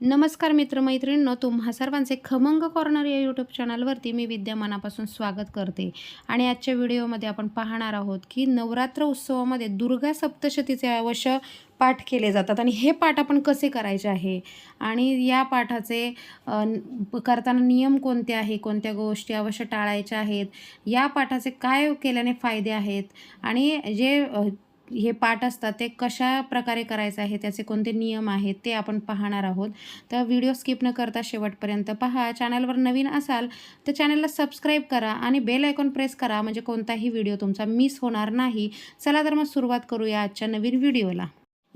नमस्कार मित्रमैत्रिणींनो तुम्हा सर्वांचे खमंग कॉर्नर या यूट्यूब चॅनलवरती मी विद्या मनापासून स्वागत करते. आणि आजच्या व्हिडिओमध्ये आपण पाहणार आहोत की नवरात्र उत्सवामध्ये दुर्गा सप्तशतीचे अवश्य पाठ केले जातात. आणि हे पाठ आपण कसे करायचे आहे? आणि या पाठाचे करताना नियम कोणते आहे? कोणत्या गोष्टी अवश्य टाळायच्या आहेत? या पाठाचे काय केल्याने फायदे आहेत? आणि जे हे पाठ असतात ते कशा प्रकारे करायचं आहे त्याचे कोणते नियम आहेत ते आपण पाहणार आहोत. तर व्हिडिओ स्किप न करता शेवटपर्यंत पहा. चॅनलवर नवीन असाल तर चॅनलला सबस्क्राईब करा आणि बेल आयकॉन प्रेस करा म्हणजे कोणताही व्हिडिओ तुमचा मिस होणार नाही. चला तर मग सुरुवात करूया आजच्या नवीन व्हिडिओला.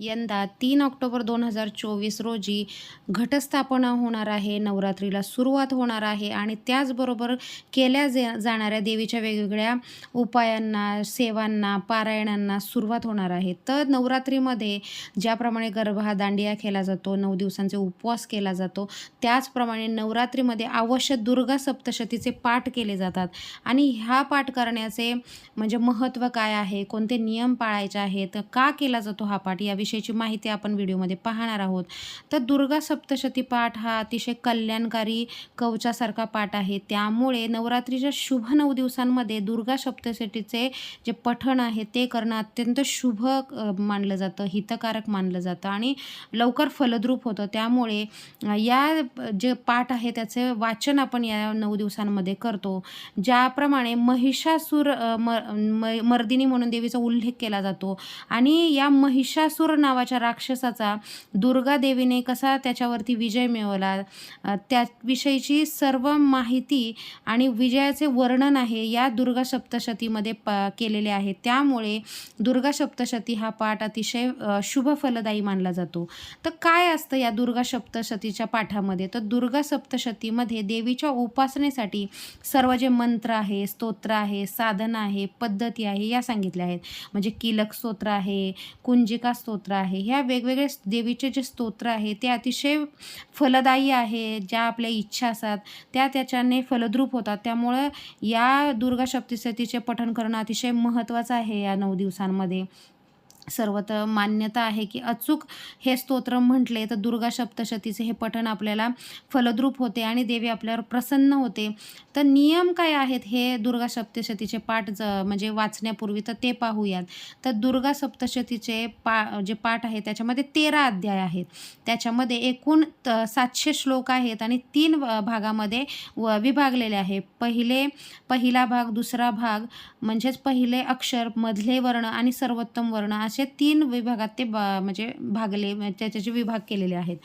यंदा तीन ऑक्टोबर दोन हजार चोवीस रोजी घटस्थापना होणार आहे नवरात्रीला सुरुवात होणार आहे आणि त्याचबरोबर केल्या जे जाणाऱ्या देवीच्या वेगवेगळ्या उपायांना सेवांना पारायणांना सुरुवात होणार आहे. तर नवरात्रीमध्ये ज्याप्रमाणे गरबा दांडिया केला जातो नऊ दिवसांचे उपवास केला जातो त्याचप्रमाणे नवरात्रीमध्ये अवश्य दुर्गा सप्तशतीचे पाठ केले जातात. आणि ह्या पाठ करण्याचे म्हणजे महत्त्व काय आहे? कोणते नियम पाळायचे आहेत? का केला जातो हा पाठ? याविषयी याविषयीची माहिती आपण व्हिडिओमध्ये पाहणार आहोत. तर दुर्गा सप्तशती पाठ हा अतिशय कल्याणकारी कवचासारखा पाठ आहे. त्यामुळे नवरात्रीच्या शुभ नऊ दिवसांमध्ये दुर्गा सप्तशतीचे जे पठण आहे ते करणं अत्यंत शुभ मानलं जातं हितकारक मानलं जातं आणि लवकर फलद्रूप होतं. त्यामुळे या जे पाठ आहे त्याचे वाचन आपण या नऊ दिवसांमध्ये करतो. ज्याप्रमाणे महिषासूर म- मर्दिनी म्हणून देवीचा उल्लेख केला जातो आणि या महिषासूर नावाच्या राक्षसाचा दुर्गा देवीने कसा त्याच्यावरती विजय मिळवला? त्याविषयीची सर्व माहिती आणि विजयाचे वर्णन आहे या दुर्गा सप्तशतीमध्ये प केलेले आहे. त्यामुळे दुर्गा सप्तशती हा पाठ अतिशय शुभ फलदायी मानला जातो. तर काय असतं या दुर्गा सप्तशतीच्या पाठामध्ये? तर दुर्गा सप्तशतीमध्ये देवीच्या उपासनेसाठी सर्व जे मंत्र आहे स्तोत्र आहे साधन आहे पद्धती आहे या सांगितल्या आहेत. म्हणजे किलक स्तोत्र आहे कुंजिका स्तोत्र आहे. ह्या वेगवेगळे देवीचे जे स्तोत्र आहे ते अतिशय फलदायी आहे. ज्या आपल्या इच्छा असतात त्या त्याच्याने फलद्रूप होतात. त्यामुळं या दुर्गा सप्तशतीचे पठण करणं अतिशय महत्त्वाचं आहे या नऊ दिवसांमध्ये. सर्वत्र मान्यता आहे की अचूक हे स्तोत्र म्हटले तर दुर्गा सप्तशतीचे हे पठण आपल्याला फलद्रूप होते आणि देवी आपल्यावर प्रसन्न होते. तर नियम काय आहेत हे दुर्गा सप्तशतीचे पाठ ज म्हणजे वाचण्यापूर्वी तर ते पाहूयात. तर दुर्गा सप्तशतीचे पा जे पाठ आहे त्याच्यामध्ये तेरा अध्याय आहेत. त्याच्यामध्ये एकूण त- सातशे श्लोक आहेत आणि तीन भागामध्ये व विभागलेले आहे. पहिले पहिला भाग दुसरा भाग म्हणजेच पहिले अक्षर मधले वर्ण आणि सर्वोत्तम वर्ण असे तीन विभागात ते बा म्हणजे भागले म्हणजे त्याचे विभाग केलेले आहेत.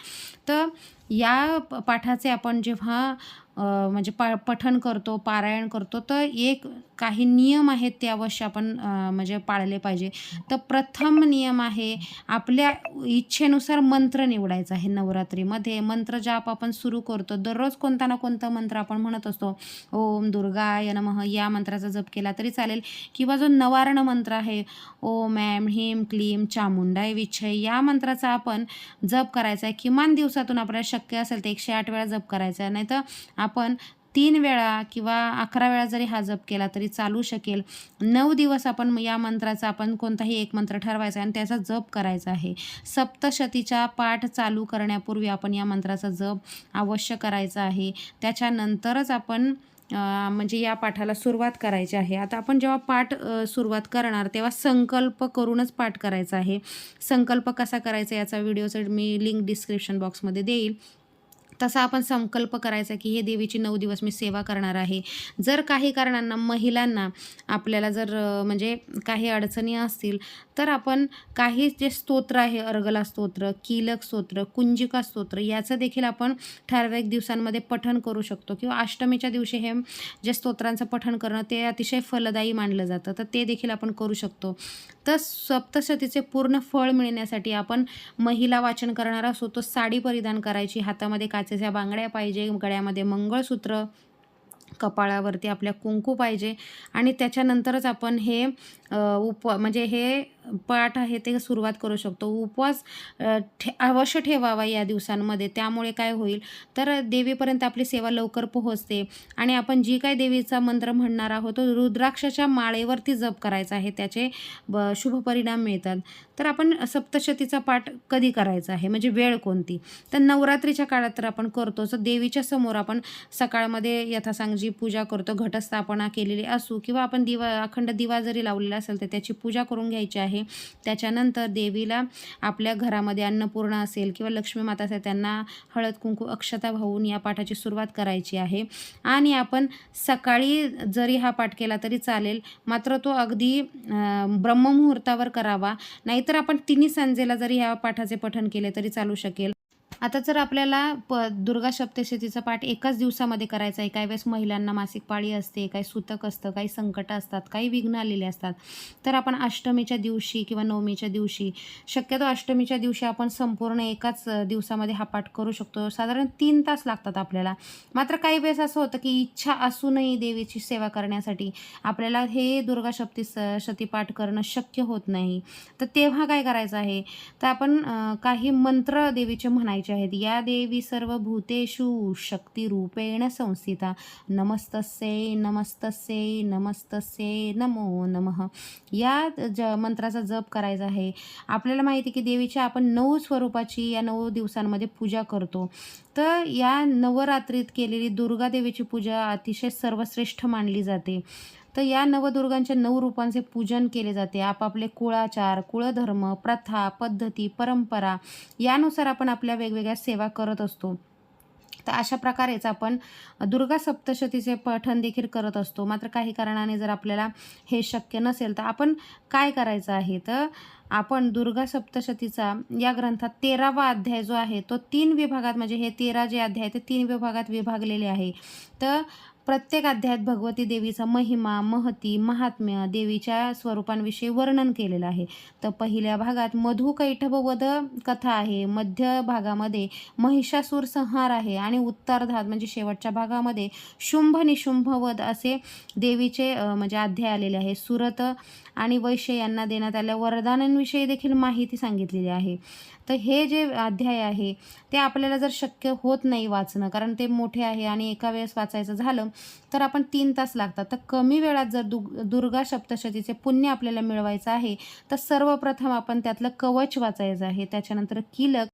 तर या प- पाठाचे आपण जेव्हा म्हणजे पा पठण करतो पारायण करतो तर एक काही नियम आहेत ते अवश्य आपण म्हणजे पाळले पाहिजे. तर प्रथम नियम आहे आपल्या इच्छेनुसार मंत्र निवडायचा आहे नवरात्रीमध्ये. मंत्र जाप आपण सुरू करतो. दररोज कोणता ना कोणता मंत्र आपण म्हणत असतो. ओम दुर्गाय नमः या मंत्राचा जप केला तरी चालेल. किंवा जो नवारण मंत्र आहे ओम ॲम ह्रीम क्लीम चामुंडाय विच्छय या मंत्राचा आपण जप करायचा आहे. किमान दिवसातून आपल्याला शक्य असेल तर एकशे आठ वेळा जप करायचा आहे. नाही तर आपण तीन वेळा किंवा अकरा वेळा जरी हा जप केला तरी चालू शकेल. नऊ दिवस आपण या मंत्राचा आपण कोणताही एक मंत्र ठरवायचा आहे आणि त्याचा जप करायचा आहे. सप्तशतीचा पाठ चालू करण्यापूर्वी आपण या मंत्राचा जप अवश्य करायचा आहे. त्याच्यानंतरच आपण म्हणजे या पाठाला सुरुवात करायची आहे. आता आपण जेव्हा पाठ सुरुवात करणार तेव्हा संकल्प करूनच पाठ करायचा आहे. संकल्प कसा करायचा याचा व्हिडिओचं मी लिंक डिस्क्रिप्शन बॉक्समध्ये देईल. तसा आपण संकल्प करायचा की हे देवीची नऊ दिवस मी सेवा करणार आहे. जर काही कारणांना महिलांना आपल्याला जर म्हणजे काही अडचणी असतील तर आपण काही जे स्तोत्र आहे अर्गला स्तोत्र कीलक स्तोत्र कुंजिका स्तोत्र याचं देखील आपण ठराविक दिवसांमध्ये पठण करू शकतो. किंवा अष्टमीच्या दिवशी हे जे स्तोत्रांचं पठण करणं ते अतिशय फलदायी मानलं जातं. तर ते देखील आपण करू शकतो. तर सप्तशतीचे पूर्ण फळ मिळण्यासाठी आपण महिला वाचन करणार असो तो साडी परिधान करायची हातामध्ये काचेच्या बांगड्या पाहिजे गळ्यामध्ये मंगळसूत्र कपाळावरती आपल्या कुंकू पाहिजे. आणि त्याच्यानंतरच आपण हे उप म्हणजे हे पाठ आहे ते सुरुवात करू शकतो. उपवास ठे अवश्य ठेवावा या दिवसांमध्ये. त्यामुळे काय होईल? तर देवीपर्यंत आपली सेवा लवकर पोहोचते. आणि आपण जी काय देवीचा मंत्र म्हणणार आहोत तो रुद्राक्षाच्या माळेवरती जप करायचा आहे. त्याचे ब शुभ परिणाम मिळतात. तर आपण सप्तशतीचा पाठ कधी करायचा आहे? म्हणजे वेळ कोणती? तर नवरात्रीच्या काळात तर आपण करतो. तर देवीच्या समोर आपण सकाळमध्ये यथासांगची पूजा करतो. घटस्थापना केलेली असू किंवा आपण दिवा अखंड दिवा जरी लावलेला असेल तर त्याची पूजा करून घ्यायची आहे. त्याच्यानंतर देवीला आपल्या घरामध्ये अन्नपूर्णा असेल किंवा लक्ष्मी माता असेल त्यांना हळद कुंकू अक्षता वाहून या पाठाची सुरुवात करायची आहे. आणि आपण सकाळी जरी हा पाठ केला तरी चालेल. मात्र तो अगदी ब्रह्ममुहूर्तावर करावा. नाहीतर आपण तिन्ही सांजेला जरी ह्या पाठाचे पठण केले तरी चालू शकेल. आता जर आपल्याला प दुर्गा सप्तशतीचा पाठ एकाच दिवसामध्ये करायचा आहे काही वेळेस महिलांना मासिक पाळी असते काही सुतक असतं काही संकट असतात काही विघ्न आलेले असतात तर आपण अष्टमीच्या दिवशी किंवा नवमीच्या दिवशी शक्यतो अष्टमीच्या दिवशी आपण संपूर्ण एकाच दिवसामध्ये हा पाठ करू शकतो. साधारण तीन तास लागतात आपल्याला. मात्र काही वेळेस असं होतं की इच्छा असूनही देवीची सेवा करण्यासाठी आपल्याला हे दुर्गा सप्ती स पाठ करणं शक्य होत नाही. तर तेव्हा काय करायचं आहे? तर आपण काही मंत्र देवीचे म्हणायचे आहेत या देवी सर्व भूतेषु शक्तिरूपेण संस्थिता। नमस्तस्ये नमस्तस्ये नमस्तस्ये नमो नमः। या ज मंत्राचा जप करायचा आहे. आपल्याला माहिती आहे की देवीच्या आपण नऊ स्वरूपाची या नऊ दिवसांमध्ये पूजा करतो. तर या नवरात्रीत केलेली दुर्गा देवीची पूजा अतिशय सर्वश्रेष्ठ मानली जाते. तर या नवदुर्गांच्या नऊ रूपांचे पूजन केले जाते. आपापले कुळाचार कुळधर्म प्रथा पद्धती परंपरा यानुसार आपण आपल्या वेगवेगळ्या सेवा करत असतो. तर अशा प्रकारेच आपण दुर्गा सप्तशतीचे पठण देखील करत असतो. मात्र काही कारणाने जर आपल्याला हे शक्य नसेल तर आपण काय करायचं आहे? तर आपण दुर्गा सप्तशतीचा या ग्रंथात तेरावा अध्याय जो आहे तो तीन विभागात म्हणजे हे तेरा जे अध्याय ते तीन विभागात विभागलेले आहे. तर प्रत्येक अध्यायात भगवती देवीचा महिमा महती महात्म्य देवीच्या स्वरूपांविषयी वर्णन केलेलं आहे. तर पहिल्या भागात मधु कैठव वध कथा आहे. मध्य भागामध्ये महिषासूर संहार आहे आणि उत्तरार्धात म्हणजे शेवटच्या भागामध्ये शुंभ निशुंभवध असे देवीचे म्हणजे अध्याय आलेले आहे. सुरत आणि वैश्य यांना देण्यात आलेल्या वरदानांविषयी देखील माहिती सांगितलेली आहे. तर हे जे अध्याय आहे ते आपल्याला जर शक्य होत नाही वाचणं कारण ते मोठे आहे आणि एका वेळेस वाचायचं झालं तर आपण तीन तास लागतात. तर कमी वेळात जर दु दुर्गा सप्तशतीचे पुण्य आपल्याला मिळवायचं आहे तर सर्वप्रथम आपण त्यातलं कवच वाचायचं आहे. त्याच्यानंतर किलक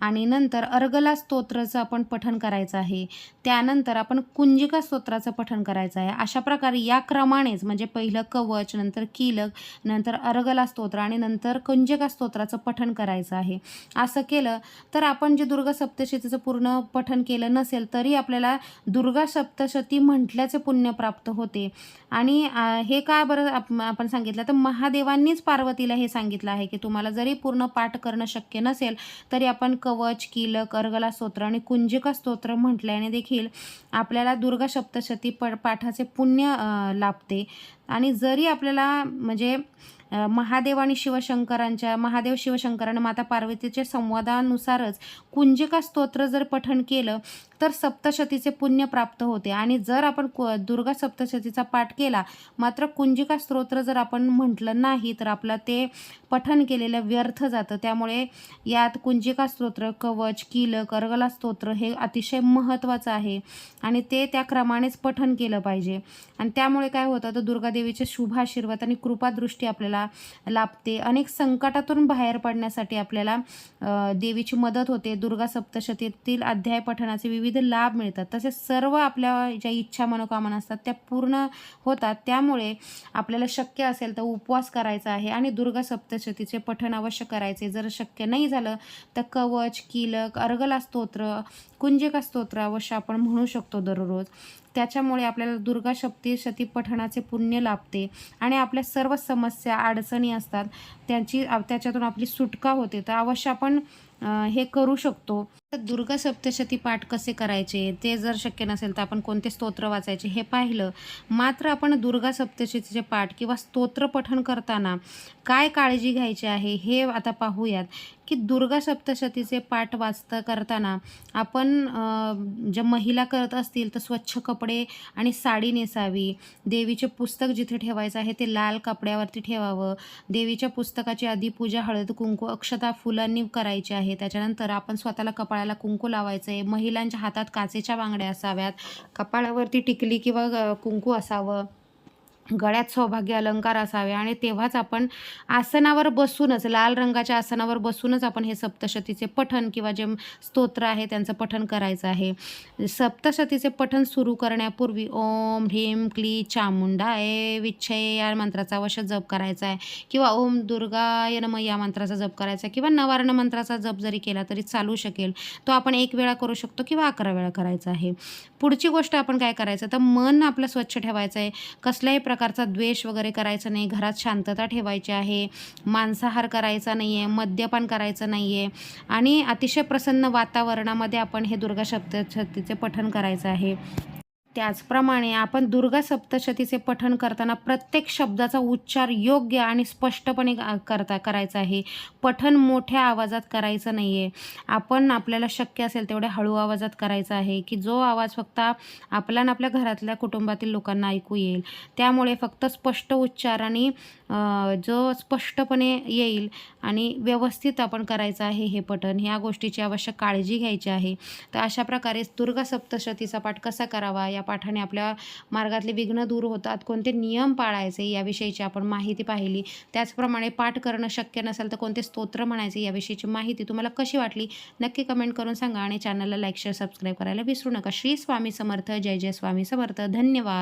आणि नंतर अर्गला स्तोत्राचं आपण पठण करायचं आहे. त्यानंतर आपण कुंजिका स्तोत्राचं पठण करायचं आहे. अशा प्रकारे या क्रमानेच म्हणजे पहिलं कवच नंतर किलक नंतर अर्गला स्तोत्र आणि नंतर कुंजिका स्तोत्राचं पठण करायचं आहे. असं केलं तर आपण जे दुर्गा सप्तशतीचं पूर्ण पठण केलं नसेल तरी आपल्याला दुर्गा सप्तशती म्हटल्याचे पुण्य प्राप्त होते. आणि हे का बरं आप- आपण सांगितलं? तर महादेवांनीच पार्वतीला हे सांगितलं आहे की तुम्हाला जरी पूर्ण पाठ करणं शक्य नसेल तरी आपण कवच किलक अर्गला स्तोत्र आणि कुंजिका स्तोत्र म्हटल्याने देखील आपल्याला दुर्गा सप्तशती प पाठाचे पुण्य लाभते. आणि जरी आपल्याला म्हणजे महादेव आणि शिवशंकरांच्या महादेव शिवशंकरांना माता पार्वतीच्या संवादानुसारच कुंजिका स्तोत्र जर पठण केलं तर सप्तशतीचे पुण्य प्राप्त होते. आणि जर आपण कु- दुर्गा सप्तशतीचा पाठ केला मात्र कुंजिका स्तोत्र जर आपण म्हटलं नाही तर आपलं ते पठण केलेलं व्यर्थ जातं. त्यामुळे यात कुंजिका स्तोत्र कवच किलक अर्गला स्तोत्र हे अतिशय महत्त्वाचं आहे. आणि ते त्या क्रमानेच पठण केलं पाहिजे. आणि त्यामुळे काय होतं तर दुर्गादेवीचे शुभ आशीर्वाद आणि कृपादृष्टी आपल्याला लाभते. अनेक संकटातून बाहेर पडण्यासाठी आपल्याला देवीची मदत होते. दुर्गा सप्तशतीतील अध्याय पठणाचे विविध लाभ मिळतात. तसेच सर्व आपल्या ज्या इच्छा मनोकामना असतात त्या पूर्ण होतात. त्यामुळे आपल्याला शक्य असेल तर उपवास करायचा आहे आणि दुर्गा सप्तशतीचे पठण अवश्य करायचे. जर शक्य नाही झालं तर कवच किलक अर्गला स्तोत्र कुंजिका स्तोत्र अवश्य आपण म्हणू शकतो दररोज. त्याच्यामुळे आपल्याला दुर्गा सप्ती शती पठणाचे पुण्य लाभते. आणि आपल्या सर्व समस्या अडचणी असतात त्यांची त्याच्यातून आपली सुटका होते. तर अवश्य आपण हे करू शकतो. तर दुर्गा सप्तशती पाठ कसे करायचे? ते जर शक्य नसेल तर आपण कोणते स्तोत्र वाचायचे हे पाहिलं. मात्र आपण दुर्गा सप्तशतीचे पाठ किंवा स्तोत्र पठण करताना काय काळजी घ्यायची आहे हे आता पाहूयात. की दुर्गा सप्तशतीचे पाठ वाचता करताना आपण ज्या महिला करत असतील तर स्वच्छ कपडे आणि साडी नेसावी. देवीचे पुस्तक जिथे ठेवायचं आहे ते लाल कपड्यावरती ठेवावं. देवीच्या पुस्तकाची आधी पूजा हळद कुंकू अक्षता फुलांनी करायची आहे. त्याच्यानंतर आपण स्वतःला कपाळाला कुंकू लावायचं आहे महिलांच्या हातात काचेच्या बांगड्या असाव्यात. कपाळावरती टिकली किंवा कुंकू असावं. गळ्यात सौभाग्य अलंकार असावे आणि तेव्हाच आपण आसनावर बसूनच लाल रंगाच्या आसनावर बसूनच आपण हे सप्तशतीचे पठण किंवा जे स्तोत्र आहे त्यांचं पठण करायचं आहे. सप्तशतीचे पठण सुरू करण्यापूर्वी ओम ह्रीम क्ली चामुंडाय विच्छय या मंत्राचा अवश्य जप करायचा आहे. किंवा ओम दुर्गाय नम या मंत्राचा जप करायचा आहे. किंवा नवारण मंत्राचा जप जरी केला तरी चालू शकेल. तो आपण एक वेळा करू शकतो किंवा अकरा वेळा करायचा आहे. पुढची गोष्ट आपण काय करायचं? तर मन आपलं स्वच्छ ठेवायचं आहे. कसल्याही प्रकारचा द्वेष वगैरे करायचा नाही घरात शांतता ठेवायची आहे मांसाहार करायचा नाही आहे मद्यपान करायचं नाही आहे आणि अतिशय प्रसन्न वातावरणामध्ये आपण हे दुर्गा सप्तशतीचे पठण करायचं आहे. त्याचप्रमाणे आपण दुर्गा सप्तशतीचे पठण करताना प्रत्येक शब्दाचा उच्चार योग्य आणि स्पष्टपणे करता करायचा आहे. पठण मोठ्या आवाजात करायचं नाही आहे आपण आपल्याला शक्य असेल तेवढ्या हळू आवाजात करायचा आहे की जो आवाज फक्त आपला आपल्या घरातल्या कुटुंबातील लोकांना ऐकू येईल. त्यामुळे फक्त स्पष्ट उच्चार आणि जो स्पष्टपणे येईल आणि व्यवस्थित आपण करायचं आहे हे पठण ह्या गोष्टीची आवश्यक काळजी घ्यायची आहे. तर अशा प्रकारे दुर्गा सप्तशतीचा पाठ कसा करावा या पाठाने आपल्या मार्गातले विघ्न दूर होतात कोणते नियम पाळायचे याविषयीची आपण माहिती पाहिली. त्याचप्रमाणे पाठ करणं शक्य नसेल तर कोणते स्तोत्र म्हणायचे याविषयीची माहिती तुम्हाला कशी वाटली नक्की कमेंट करून सांगा आणि चॅनलला लाईक शेअर सबस्क्राईब करायला विसरू नका. श्री स्वामी समर्थ. जय जय स्वामी समर्थ. धन्यवाद.